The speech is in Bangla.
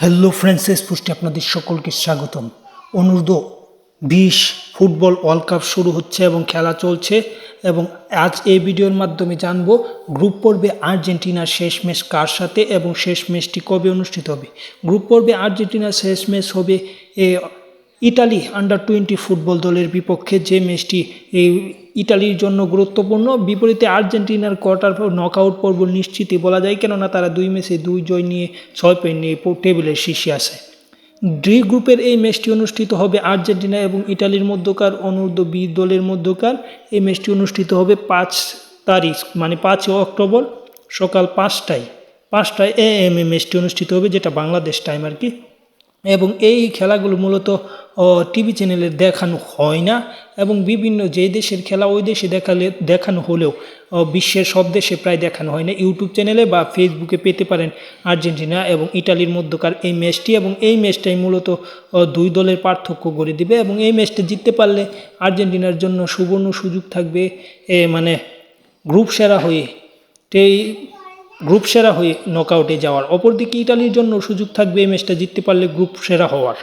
হ্যালো ফ্রেন্ডসেস পুষ্টি আপনাদের সকলকে স্বাগতম। অনূর্ধ্ব বিশ ফুটবল ওয়ার্ল্ড কাপ শুরু হচ্ছে এবং খেলা চলছে এবং আজ এই ভিডিওর মাধ্যমে জানব গ্রুপ পর্বে আর্জেন্টিনার শেষ ম্যাচ কার সাথে এবং শেষ ম্যাচটি কবে অনুষ্ঠিত হবে। গ্রুপ পর্বে আর্জেন্টিনার শেষ ম্যাচ হবে এ ইটালি আন্ডার টোয়েন্টি ফুটবল দলের বিপক্ষে যে ম্যাচটি এই ইটালির জন্য গুরুত্বপূর্ণ। বিপরীতে আর্জেন্টিনার কোয়ার্টার নকআউট পর্ব নিশ্চিতই বলা যায়, কেননা তারা দুই ম্যাচে দুই জয় নিয়ে, ছয় পয়েন্ট নিয়ে টেবিলের শীর্ষে আছে। ডি গ্রুপের এই ম্যাচটি অনুষ্ঠিত হবে আর্জেন্টিনা এবং ইটালির মধ্যকার, অনূর্ধ্ব বি দলের মধ্যকার। এই ম্যাচটি অনুষ্ঠিত হবে পাঁচ তারিখ মানে পাঁচই অক্টোবর সকাল পাঁচটায়। পাঁচটায় এ এম এ ম্যাচটি অনুষ্ঠিত হবে, যেটা বাংলাদেশ টাইম আর কি। এবং এই খেলাগুলো মূলত টিভি চ্যানেলে দেখানো হয় না এবং বিভিন্ন যে দেশের খেলা ওই দেশে দেখালে দেখানো হলেও বিশ্বের সব দেশে প্রায় দেখানো হয় না। ইউটিউব চ্যানেলে বা ফেসবুকে পেতে পারেন আর্জেন্টিনা এবং ইটালির মধ্যকার এই ম্যাচটি এবং এই ম্যাচটাই মূলত দুই দলের পার্থক্য গড়ে দিবে এবং এই ম্যাচটা জিততে পারলে আর্জেন্টিনার জন্য সুবর্ণ সুযোগ থাকবে এ, মানে গ্রুপ সেরা হয়ে এই গ্রুপ সেরা হয়ে নকআউটে যাওয়ার। অপরদিকে ইটালির জন্য সুযোগ থাকবে এই ম্যাচটা জিততে পারলে গ্রুপ সেরা হওয়ার।